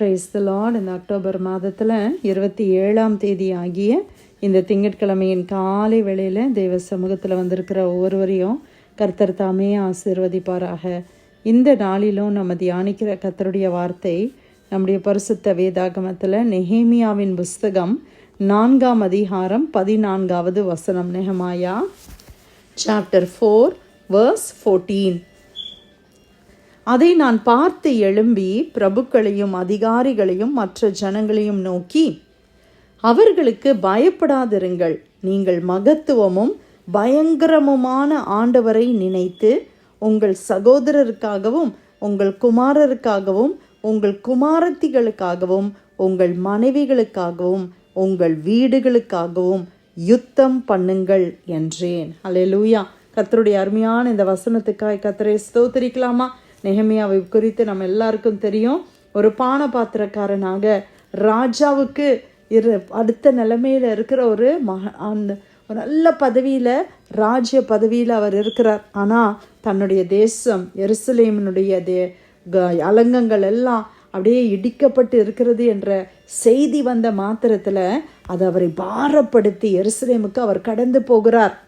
Price the Lord இந்த October மாதத்தில் இருபத்தி ஏழாம் தேதி ஆகிய இந்த திங்கட்கிழமையின் காலை வேளையில் தெய்வ சமூகத்தில் வந்திருக்கிற ஒவ்வொருவரையும் கர்த்தர் தாமே ஆசீர்வதிப்பாராக. இந்த நாளிலும் நம்ம தியானிக்கிற கர்த்தருடைய வார்த்தை நம்முடைய பரிசுத்த வேதாகமத்தில் நெஹேமியாவின் புஸ்தகம் நான்காம் அதிகாரம் பதினான்காவது வசனம். Nehemiah chapter four verse fourteen அதை நான் பார்த்து எழும்பி பிரபுக்களையும் அதிகாரிகளையும் மற்ற ஜனங்களையும் நோக்கி அவர்களுக்கு பயப்படாதிருங்கள். நீங்கள் மகத்துவமும் பயங்கரமுமான ஆண்டவரை நினைத்து உங்கள் சகோதரருக்காகவும் உங்கள் குமாரருக்காகவும் உங்கள் குமாரத்திகளுக்காகவும் உங்கள் மனைவிகளுக்காகவும் உங்கள் வீடுகளுக்காகவும் யுத்தம் பண்ணுங்கள் என்றேன். அல்லேலூயா கத்தருடைய அருமையான இந்த வசனத்துக்காய் கத்தரை ஸ்தோத்திரிக்கலாமா? நெஹமியாவை குறித்து நம்ம எல்லாருக்கும் தெரியும். ஒரு பான பாத்திரக்காரனாக ராஜாவுக்கு இரு அடுத்த நிலைமையில் இருக்கிற ஒரு மக அந்த ஒரு நல்ல பதவியில் ராஜ்ய பதவியில் அவர் இருக்கிறார். ஆனால் தன்னுடைய தேசம் எருசலேமனுடைய தே க- அலங்கங்கள் எல்லாம் அப்படியே இடிக்கப்பட்டு இருக்கிறது என்ற செய்தி வந்த மாத்திரத்தில் அது அவரை பாரப்படுத்தி எருசலேமுக்கு அவர் கடந்து போகிறார்.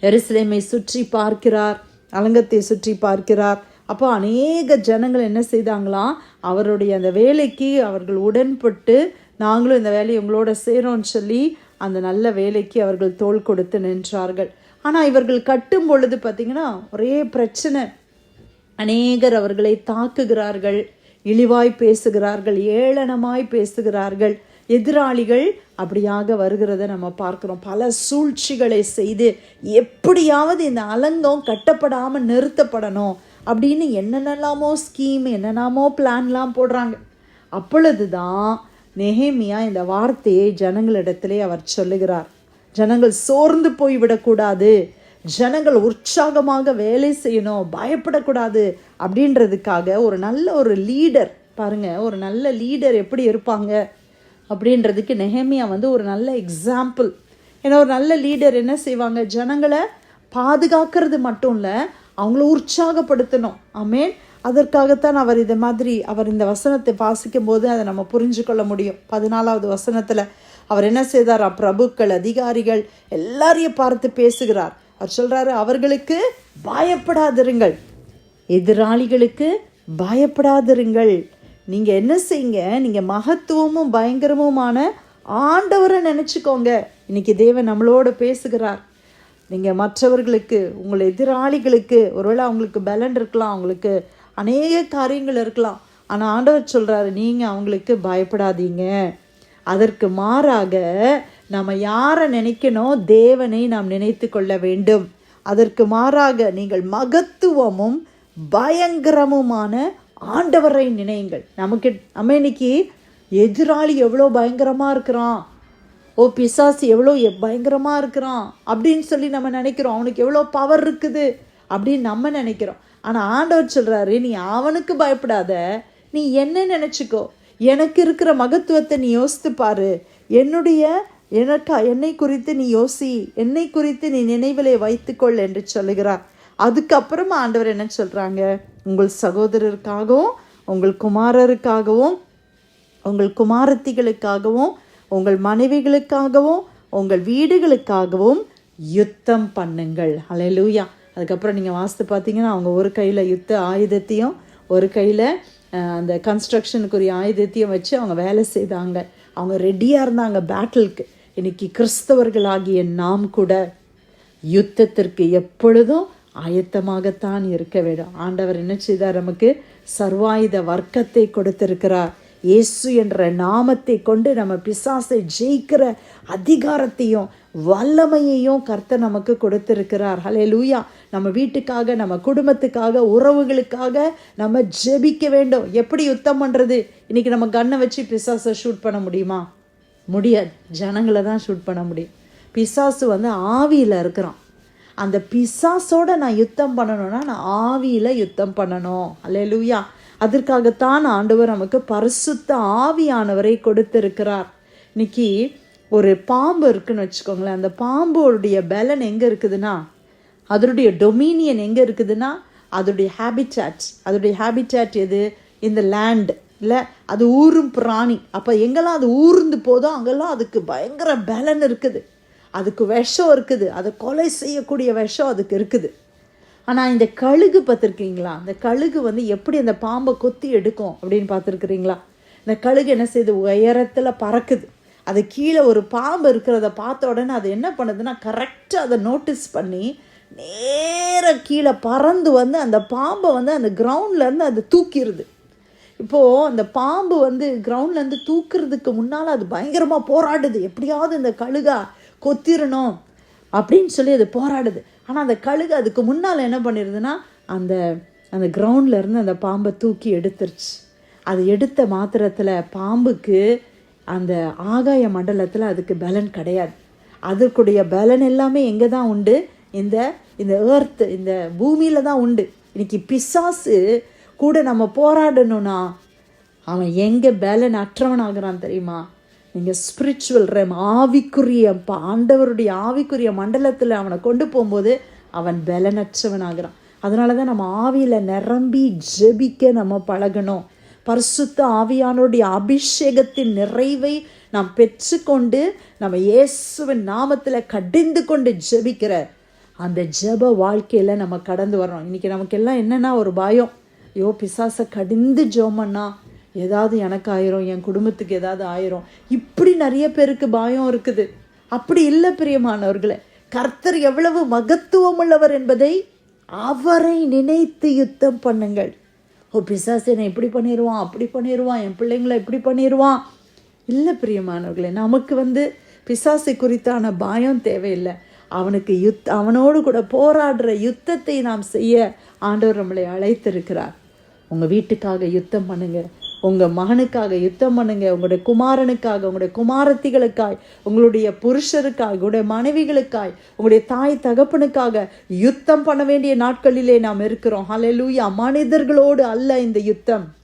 எருசலேமை சுற்றி பார்க்கிறார் அலங்கத்தை சுற்றி பார்க்கிறார். அப்போ அநேக ஜனங்கள் என்ன செய்தாங்களாம் அவருடைய அந்த வேலைக்கு அவர்கள் உடன்பட்டு நாங்களும் இந்த வேலையை உங்களோட செய்கிறோம்னு சொல்லி அந்த நல்ல வேலைக்கு அவர்கள் தோள் கொடுத்து நின்றார்கள். ஆனால் இவர்கள் கட்டும் பொழுது பார்த்திங்கன்னா ஒரே பிரச்சனை. அநேகர் அவர்களை தாக்குகிறார்கள் இழிவாய் பேசுகிறார்கள் ஏளனமாய் பேசுகிறார்கள். எதிராளிகள் அப்படியாக வருகிறத நம்ம பார்க்குறோம். பல சூழ்ச்சிகளை செய்து எப்படியாவது இந்த அலங்கம் கட்டப்படாமல் நிறுத்தப்படணும். அப்படின்னு என்னென்னலாமோ ஸ்கீம் என்னென்னமோ பிளான்லாம் போடுறாங்க. அப்பொழுது தான் நெஹேமியா இந்த வார்த்தையை ஜனங்களிடத்திலே அவர் சொல்லுகிறார். ஜனங்கள் சோர்ந்து போய்விடக்கூடாது. ஜனங்கள் உற்சாகமாக வேலை செய்யணும் பயப்படக்கூடாது அப்படின்றதுக்காக ஒரு நல்ல ஒரு லீடர் பாருங்க ஒரு நல்ல லீடர் எப்படி இருப்பாங்க? அப்படின்றதுக்கு நெஹேமியா வந்து ஒரு நல்ல எக்ஸாம்பிள் ஏன்னா ஒரு நல்ல லீடர் என்ன செய்வாங்க? ஜனங்களை பாதுகாக்கிறது மட்டும் இல்லை அவங்கள உற்சாகப்படுத்தணும். ஆமேன். அதற்காகத்தான் அவர் இதை மாதிரி அவர் இந்த வசனத்தை வாசிக்கும் போது அதை நம்ம புரிஞ்சு கொள்ள முடியும். பதினாலாவது வசனத்தில் அவர் என்ன செய்தாரா? பிரபுக்கள் அதிகாரிகள் எல்லாரையும் பார்த்து பேசுகிறார். அவர் சொல்கிறாரு அவர்களுக்கு பயப்படாதிருங்கள். எதிராளிகளுக்கு பயப்படாதிருங்கள். நீங்கள் என்ன செய்யுங்க? நீங்கள் மகத்துவமும் பயங்கரமுமான ஆண்டவரை நினச்சிக்கோங்க. இன்னைக்கு தேவன் நம்மளோட பேசுகிறார். நீங்கள் மற்றவர்களுக்கு உங்கள் எதிராளிகளுக்கு ஒருவேளை அவங்களுக்கு பலன் இருக்கலாம் அவங்களுக்கு அநேக காரியங்கள் இருக்கலாம். ஆனால் ஆண்டவர் சொல்கிறாரு நீங்கள் அவங்களுக்கு பயப்படாதீங்க. அதற்கு மாறாக நம்ம யாரை நினைக்கணும்? தேவனை நாம் நினைத்து கொள்ள வேண்டும். அதற்கு மாறாக நீங்கள் மகத்துவமும் பயங்கரமுமான ஆண்டவரை நினையுங்கள். நமக்கு நம்ம இன்னைக்கு எதிராளி எவ்வளோ பயங்கரமாக இருக்கிறான்? ஓ பிசாசு எவ்வளோ பயங்கரமாக இருக்கிறான் அப்படின்னு சொல்லி நம்ம நினைக்கிறோம். அவனுக்கு எவ்வளோ பவர் இருக்குது அப்படின்னு நம்ம நினைக்கிறோம். ஆனால் ஆண்டவர் சொல்கிறாரு நீ அவனுக்கு பயப்படாத. நீ என்ன நினச்சிக்கோ. எனக்கு இருக்கிற மகத்துவத்தை நீ யோசித்து பாரு. என்னுடைய எனக்கா என்னை குறித்து நீ யோசி. என்னை குறித்து நீ நினைவிலே வைத்துக்கொள் என்று சொல்லுகிறார். அதுக்கப்புறமா ஆண்டவர் என்ன சொல்கிறாங்க உங்கள் சகோதரருக்காகவும் உங்கள் குமாரருக்காகவும் உங்கள் குமாரத்திகளுக்காகவும் உங்கள் மனைவிகளுக்காகவும் உங்கள் வீடுகளுக்காகவும் யுத்தம் பண்ணுங்கள். அலையலூயா அதுக்கப்புறம் நீங்கள் வாஸ்து பார்த்தீங்கன்னா அவங்க ஒரு கையில் யுத்த ஆயுதத்தையும் ஒரு கையில் அந்த கன்ஸ்ட்ரக்ஷனுக்குரிய ஆயுதத்தையும் வச்சு அவங்க வேலை செய்தாங்க. அவங்க ரெடியாக இருந்தாங்க பேட்டிலுக்கு இன்னைக்கு கிறிஸ்தவர்களாகிய நாம் கூட யுத்தத்திற்கு எப்பொழுதும் ஆயத்தமாகத்தான் இருக்க வேண்டும். ஆண்டவர் என்ன செய்தார்? நமக்கு சர்வாயுத வர்க்கத்தை கொடுத்திருக்கிறார். இயேசு என்ற நாமத்தை கொண்டு நம்ம பிசாசை ஜெயிக்கிற அதிகாரத்தையும் வல்லமையையும் கர்த்தர் நமக்கு கொடுத்திருக்கிறார். ஹலே லூயா நம்ம வீட்டுக்காக நம்ம குடும்பத்துக்காக உறவுகளுக்காக நம்ம ஜெபிக்க வேண்டும். எப்படி யுத்தம் பண்ணுறது இன்றைக்கி நம்ம கண்ணை வச்சு பிசாசை ஷூட் பண்ண முடியுமா? முடியாது. ஜனங்களை தான் ஷூட் பண்ண முடியும். பிசாசு வந்து ஆவியில் இருக்கிறான். அந்த பிசாசோட நான் யுத்தம் பண்ணணும்னா நான் ஆவியில் யுத்தம் பண்ணணும். அல்லேலூயா அதற்காகத்தான் ஆண்டவர் நமக்கு பரிசுத்த ஆவியானவரை கொடுத்திருக்கிறார். இன்னைக்கு ஒரு பாம்பு இருக்குன்னு வச்சுக்கோங்களேன். அந்த பாம்போடைய பலன் எங்கே இருக்குதுன்னா அதனுடைய டொமினியன் எங்கே இருக்குதுன்னா அதோடைய ஹேபிட்டாட் அதோடைய ஹேபிட்டாட் எது? இந்த லேண்ட் இல்லை அது ஊரும் பிராணி. அப்போ எங்கெல்லாம் அது ஊர்ந்து போதோ அங்கெல்லாம் அதுக்கு பயங்கர பலன் இருக்குது. அதுக்கு விஷம் இருக்குது. அதை கொலை செய்யக்கூடிய விஷம் அதுக்கு இருக்குது. ஆனால் இந்த கழுகு பார்த்துருக்கீங்களா? இந்த கழுகு வந்து எப்படி அந்த பாம்பை கொத்தி எடுக்கும் அப்படின்னு பார்த்துருக்குறீங்களா? இந்த கழுகு என்ன செய்யுது உயரத்தில் பறக்குது. அது கீழே ஒரு பாம்பு இருக்கிறத பார்த்த உடனே அது என்ன பண்ணுதுன்னா கரெக்டாக அதை நோட்டீஸ் பண்ணி நேராக கீழே பறந்து வந்து அந்த பாம்பை வந்து அந்த கிரவுண்ட்லேருந்து அது தூக்கிடுது இப்போது அந்த பாம்பு வந்து கிரவுண்ட்லேருந்து தூக்குறதுக்கு முன்னால் அது பயங்கரமாக போராடுது. எப்படியாவது இந்த கழுகா கொத்திரணும். அப்படின்னு சொல்லி அது போராடுது. ஆனால் அந்த கழுகு அதுக்கு முன்னால் என்ன பண்ணிடுதுன்னா அந்த அந்த கிரவுண்ட்லேருந்து அந்த பாம்பை தூக்கி எடுத்துருச்சு. அது எடுத்த மாத்திரத்தில் பாம்புக்கு அந்த ஆகாய மண்டலத்தில் அதுக்கு பலன் கிடையாது. அதற்குடைய பலன் எல்லாமே எங்கே தான் உண்டு? இந்த இந்த ஏர்த்து இந்த பூமியில் தான் உண்டு. இன்னைக்கு பிசாசு கூட நம்ம போராடணும்னா அவன் எங்கே பலன் அற்றவனாகிறான் தெரியுமா? நீங்கள் ஸ்பிரிச்சுவல் ரெம் ஆவிக்குரிய ஆண்டவருடைய ஆவிக்குரிய மண்டலத்தில் அவனை கொண்டு போகும்போது அவன் பலனற்றவனாகிறான். அதனால தான் நம்ம ஆவியில் நிரம்பி ஜெபிக்க நம்ம பழகணும். பரிசுத்த ஆவியானோடைய அபிஷேகத்தின் நிறைவை நாம் பெற்றுக்கொண்டு நம்ம இயேசுவின் நாமத்தில் கடிந்து கொண்டு ஜெபிக்கிற அந்த ஜெப வாழ்க்கையில் நம்ம கடந்து வர்றோம். இன்றைக்கி நமக்கெல்லாம் என்னென்னா ஒரு பயம். ஐயோ பிசாசை கடிந்து ஜோமண்ணா ஏதாவது எனக்கு ஆயிரும் என் குடும்பத்துக்கு ஏதாவது ஆயிரும். இப்படி நிறைய பேருக்கு பயம் இருக்குது. அப்படி இல்லை பிரியமானவர்களே கர்த்தர் எவ்வளவு மகத்துவம் உள்ளவர் என்பதை அவரை நினைத்து யுத்தம் பண்ணுங்கள். ஓ பிசாசு என்னை இப்படி பண்ணிடுவான் அப்படி பண்ணிடுவான் என் பிள்ளைங்களை இப்படி பண்ணிடுவான் இல்லை பிரியமானவர்களே நமக்கு வந்து பிசாசு குறித்தான பயம் தேவையில்லை. அவனுக்கு யுத் அவனோடு கூட போராடுற யுத்தத்தை நாம் செய்ய ஆண்டவர் நம்மளை அழைத்திருக்கிறார். உங்கள் வீட்டுக்காக யுத்தம் பண்ணுங்கள் உங்கள் மகனுக்காக யுத்தம் பண்ணுங்க உங்களுடைய குமாரனுக்காக உங்களுடைய குமாரத்திகளுக்காய் உங்களுடைய புருஷருக்காய் உங்களுடைய மனைவிகளுக்காய் உங்களுடைய தாய் தகப்பனுக்காக யுத்தம் பண்ண வேண்டிய நாட்களிலே நாம் இருக்கிறோம். ஹalleluya மனிதர்களோடு அல்ல இந்த யுத்தம்.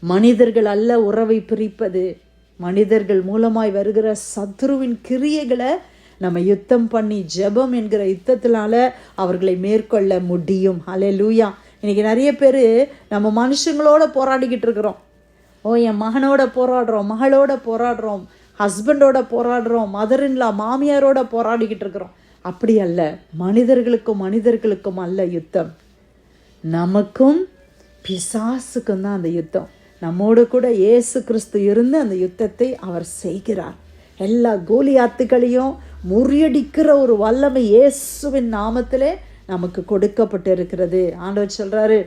மனிதர்கள் அல்ல உறவை பிரிப்பது. மனிதர்கள் மூலமாய் வருகிற சத்ருவின் கிரியைகளை நம்ம யுத்தம் பண்ணி ஜெபம் என்கிற யுத்தத்தினால அவர்களை மேற்கொள்ள முடியும். ஹalleluya இன்னைக்கு நிறைய பேர் நம்ம மனுஷங்களோட போராடிக்கிட்டு இருக்கிறோம். ஓ என் மகனோட போராடுறோம் மகளோட போராடுறோம் ஹஸ்பண்டோட போராடுறோம் மதரின்லா மாமியாரோட போராடிக்கிட்டு இருக்கிறோம். அப்படி அல்ல மனிதர்களுக்கும் மனிதர்களுக்கும் அல்ல யுத்தம். நமக்கும் பிசாசுக்கும் தான் அந்த யுத்தம். நம்மோடு கூட இயேசு கிறிஸ்து இருந்து அந்த யுத்தத்தை அவர் செய்கிறார். எல்லா கோலியாத்துக்களையும் முறியடிக்கிற ஒரு வல்லமை இயேசுவின் நாமத்திலே நமக்கு கொடுக்கப்பட்டு இருக்கிறது ஆண்டவர் சொல்கிறாரு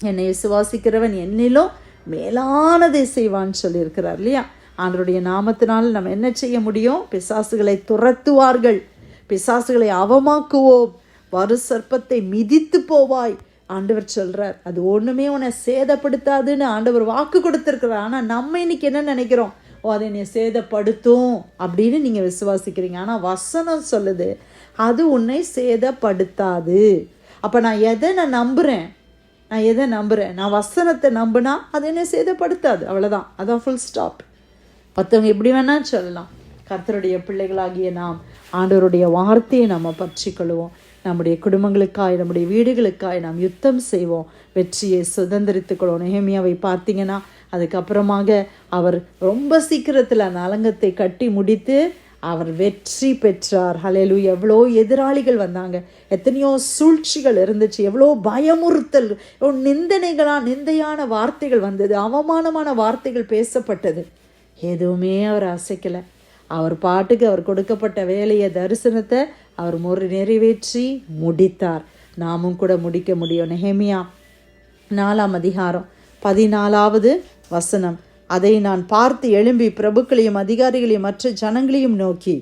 என்னை விசுவாசிக்கிறவன் என்னிலும் மேலானதை செய்வான்னு சொல்லியிருக்கிறார் இல்லையா? ஆண்டருடைய நாமத்தினால் நம்ம என்ன செய்ய முடியும்? பிசாசுகளை துரத்துவார்கள். பிசாசுகளை அவமாக்குவோம். வரு சர்ப்பத்தை மிதித்து போவாய். ஆண்டவர் சொல்கிறார் அது ஒன்றுமே உன்னை சேதப்படுத்தாதுன்னு ஆண்டவர் வாக்கு கொடுத்துருக்குறார். ஆனால் நம்ம இன்னைக்கு என்ன நினைக்கிறோம்? ஓ அதை என்னை சேதப்படுத்தும் அப்படின்னு நீங்கள் விசுவாசிக்கிறீங்க. ஆனால் வசனம் சொல்லுது அது உன்னை சேதப்படுத்தாது. அப்போ நான் எதை நான் நம்புகிறேன் நான் எதை நம்புகிறேன் நான் வசனத்தை நம்புனா அது என்ன சேதப்படுத்தாது. அவ்வளோதான் அதான் ஃபுல் ஸ்டாப் மற்றவங்க எப்படி வேணால் சொல்லலாம். கர்த்தருடைய பிள்ளைகளாகிய நாம் ஆண்டவருடைய வார்த்தையை நம்ம பற்றி கொள்வோம் நம்முடைய குடும்பங்களுக்காய் நம்முடைய வீடுகளுக்காய் நாம் யுத்தம் செய்வோம். வெற்றியை சுதந்திரித்து கொள்வோம். நெஹேமியாவை பார்த்தீங்கன்னா அதுக்கப்புறமாக அவர் ரொம்ப சீக்கிரத்தில் அந்த அலங்கத்தை கட்டி முடித்து அவர் வெற்றி பெற்றார். ஹலேலு எவ்வளோ எதிராளிகள் வந்தாங்க. எத்தனையோ சூழ்ச்சிகள் இருந்துச்சு. எவ்வளோ பயமுறுத்தல் நிந்தனைகளாக நிந்தையான வார்த்தைகள் வந்தது. அவமானமான வார்த்தைகள் பேசப்பட்டது. எதுவுமே அவர் அசைக்கலை. அவர் பாட்டுக்கு அவர் கொடுக்கப்பட்ட வேலையை தரிசனத்தை அவர் முறை நிறைவேற்றி முடித்தார். நாமும் கூட முடிக்க முடியும். நெஹேமியா நாலாம் அதிகாரம் பதினாலாவது வசனம். அதை நான் பார்த்து எழும்பி பிரபுக்களையும் அதிகாரிகளையும் மற்ற ஜனங்களையும் நோக்கி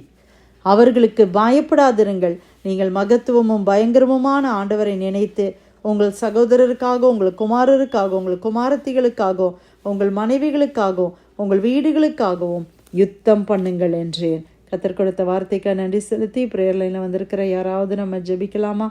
அவர்களுக்கு பயப்படாதிருங்கள். நீங்கள் மகத்துவமும் பயங்கரமுமான ஆண்டவரை நினைத்து உங்கள் சகோதரருக்காக உங்கள் குமாரருக்காக உங்கள் குமாரத்திகளுக்காகவும் உங்கள் மனைவிகளுக்காகவும் உங்கள் வீடுகளுக்காகவும் யுத்தம் பண்ணுங்கள் என்றேன். கத்தர் கொடுத்த வார்த்தைக்கு நன்றி செலுத்தி பிரேயர்லைனில் வந்திருக்கிற யாராவது நம்ம ஜெபிக்கலாமா?